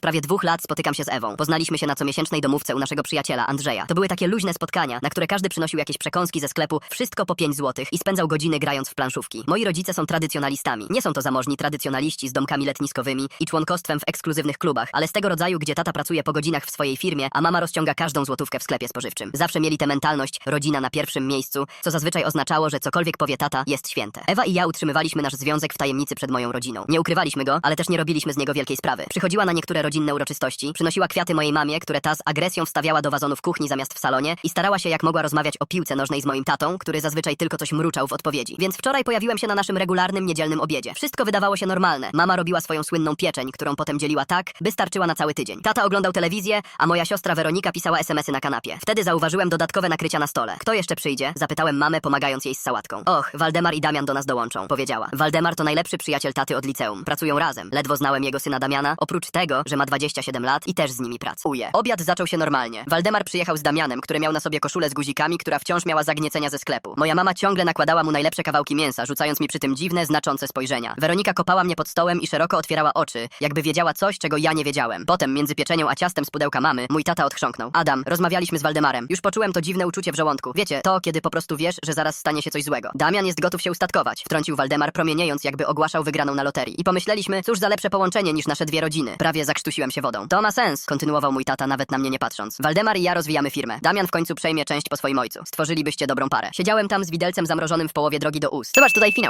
prawie dwóch lat spotykam się z Ewą. Poznaliśmy się na comiesięcznej domówce u naszego przyjaciela Andrzeja. To były takie luźne spotkania, na które każdy przynosił jakieś przekąski ze sklepu, wszystko po 5 złotych i spędzał godziny grając w planszówki. Moi rodzice są tradycjonalistami. Nie są to zamożni tradycjonaliści z domkami letniskowymi i członkostwem w ekskluzywnych klubach, ale z tego rodzaju, gdzie tata pracuje po godzinach w swojej firmie, a mama rozciąga każdą złotówkę w sklepie spożywczym. Zawsze mieli tę mentalność rodzina na pierwszym miejscu, co zazwyczaj oznaczało, że cokolwiek powie tata, jest święte. Ewa i ja utrzymywaliśmy nasz związek w tajemnicy przed moją rodziną. Nie ukrywaliśmy go, ale też nie robiliśmy z niego wielkiej sprawy. Przychodziła na niektóre rodzinne uroczystości, przynosiła kwiaty mojej mamie, które ta z agresją wstawiała do wazonu w kuchni zamiast w salonie i starała się jak mogła rozmawiać o piłce nożnej z moim tatą, który zazwyczaj tylko coś mruczał w odpowiedzi. Więc wczoraj pojawiłem się na naszym regularnym niedzielnym obiedzie. Wszystko wydawało się normalne. Mama robiła swoją słynną pieczeń, którą potem dzieliła tak, by starczyła na cały tydzień. Tata oglądał telewizję, a moja siostra Weronika pisała SMS-y na kanapie. Wtedy zauważyłem dodatkowe nakrycia na stole. Kto jeszcze przyjdzie? Zapytałem mamę, pomagając jej z sałatką. Och, Waldemar i Damian do nas dołączą, powiedziała. Waldemar to najlepszy przyjaciel taty od liceum. Pracują razem. Ledwo znałem jego syna Damiana, oprócz tego, że ma 27 lat i też z nimi pracuje. Obiad zaczął się normalnie. Waldemar przyjechał z Damianem, który miał na sobie koszulę z guzikami, która wciąż miała zagniecenia ze sklepu. Moja mama ciągle nakładała mu najlepsze kawałki mięsa, rzucając mi przy tym dziwne, znaczące spojrzenia. Weronika kopała mnie pod stołem i szeroko otwierała oczy, jakby wiedziała coś, czego ja nie wiedziałem. Potem, między pieczenią a ciastem z pudełka mamy, mój tata odchrząknął. Adam, rozmawialiśmy z Waldemarem. Już poczułem to dziwne uczucie w żołądku. Wiecie, to, kiedy po prostu wiesz, że zaraz stanie się coś złego. Damian jest gotów się ustatkować, wtrącił Waldemar, promieniejąc, jakby ogłaszał wygraną na loterii. I pomyśleliśmy, cóż za lepsze połączenie niż nasze dwie rodziny. Prawie się wodą. To ma sens, kontynuował mój tata, nawet na mnie nie patrząc. Waldemar i ja rozwijamy firmę. Damian w końcu przejmie część po swoim ojcu. Stworzylibyście dobrą parę. Siedziałem tam z widelcem zamrożonym w połowie drogi do ust. Zobacz tutaj finał.